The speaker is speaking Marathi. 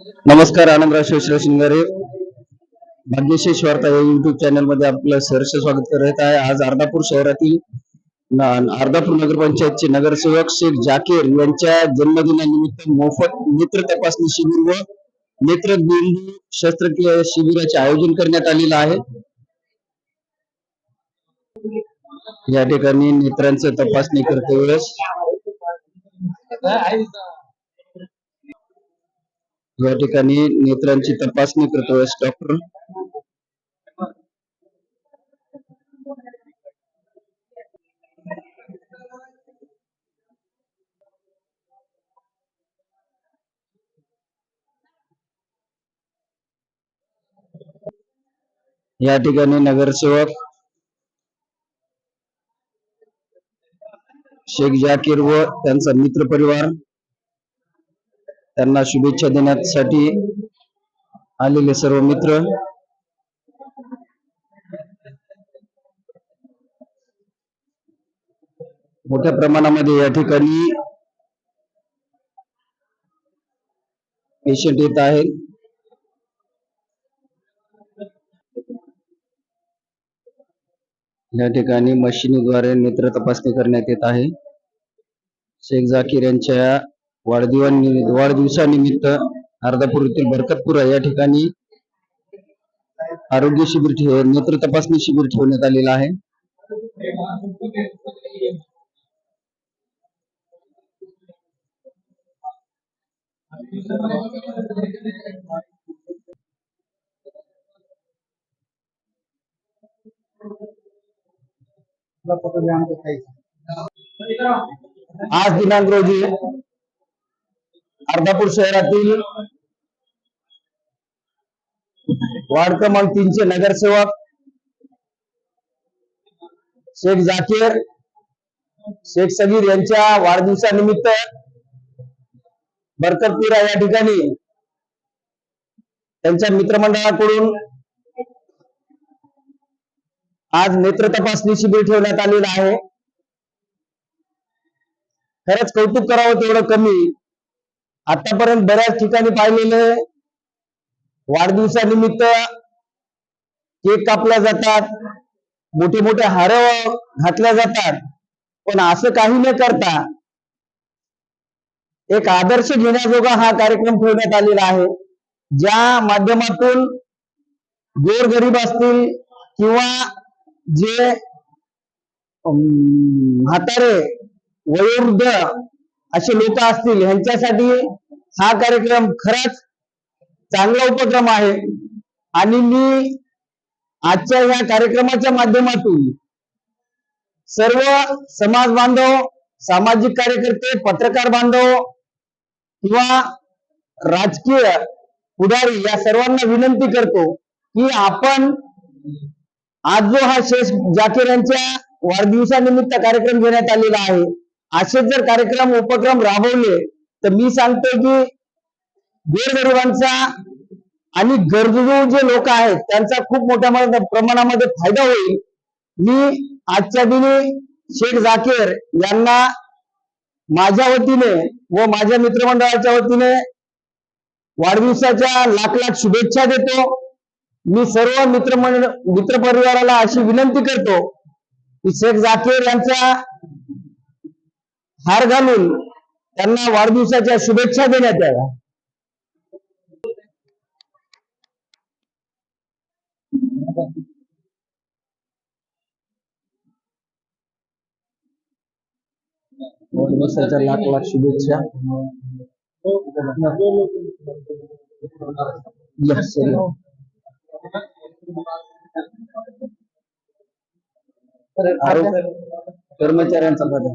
नमस्कार आनंदराव शिवश्री शिंगारे भाग्यशेष वार्ता या युट्यूब चॅनलमध्ये आपलं सहर्ष स्वागत करत आहे. आज अर्धापूर शहरातील अर्धापूर नगरपंचायतचे नगरसेवक शेख जाकीर यांच्या जन्मदिनानिमित्त मोफत नेत्र तपासणी शिबिर व नेत्र शस्त्रक्रिया शिबिराचे आयोजन करण्यात आलेलं आहे. या ठिकाणी नेत्रांचं तपासणी करते वेळेस. या ठिकाणी नेत्रांची तपासणी करतो डॉक्टर. या ठिकाणी नगरसेवक शेख जाकीर व त्यांचा मित्र परिवार त्यांना शुभेच्छा देण्यासाठी आलेले सर्व मित्र. मोठ्या प्रमाणामध्ये या ठिकाणी पेशंट येत आहेत. या ठिकाणी मशिनीद्वारे नेत्र तपासणी करण्यात येत आहे. शेख जाकीर यांच्या वाढदिवा वाढदिवसानिमित्त अर्धापूर येथील बरकतपुरा या ठिकाणी आरोग्य शिबिर ठेव नेत्र तपासणी शिबिर ठेवण्यात आलेलं आहे. आज दिनांक रोजी अर्धापूर शहरातील वार्ड क्रमांक तीनचे नगरसेवक शेख जाकीर शेख सगीर यांच्या वाढदिवसानिमित्त बरकतपुरा या ठिकाणी त्यांच्या मित्रमंडळाकडून आज नेत्र तपासणी शिबिर ठेवण्यात आलेलं आहे. खरंच कौतुक करावं तेवढं कमी आतापर्यंत बऱ्याच ठिकाणी पाहिलेले वाढदिवसानिमित्त केक कापल्या जातात. मोठे मोठे हार घातल्या जातात. पण असं काही न करता एक आदर्श घेण्याजोगा हा कार्यक्रम ठेवण्यात आलेला आहे. ज्या माध्यमातून गोरगरीब असतील किंवा जे अं, म्हातारे वयोवृद्ध असे लोक असतील ह्यांच्यासाठी हा कार्यक्रम खरंच चांगला उपक्रम आहे. आणि मी आजच्या या कार्यक्रमाच्या माध्यमातून सर्व समाज बांधव सामाजिक कार्यकर्ते पत्रकार बांधव किंवा राजकीय पुढारी या सर्वांना विनंती करतो की आपण आज जो हा शेष जाकीर यांच्या वाढदिवसानिमित्त कार्यक्रम घेण्यात आलेला आहे असेच जर कार्यक्रम उपक्रम राबवले तर मी सांगतो की गोरगरिबांचा आणि गरजू जे लोक आहेत त्यांचा खूप मोठ्या प्रमाणामध्ये फायदा होईल. मी आजच्या दिनी शेख जाकीर यांना माझ्या वतीने व माझ्या मित्रमंडळाच्या वतीने वाढदिवसाच्या लाख लाख शुभेच्छा देतो. मी सर्व मित्रमंडळ मित्रपरिवाराला अशी विनंती करतो की शेख जाकीर यांचा हार घालून त्यांना वाढदिवसाच्या शुभेच्छा देण्यात याव्या. वाढदिवसाच्या लाख लाख शुभेच्छा. कर्मचाऱ्यांचा बदल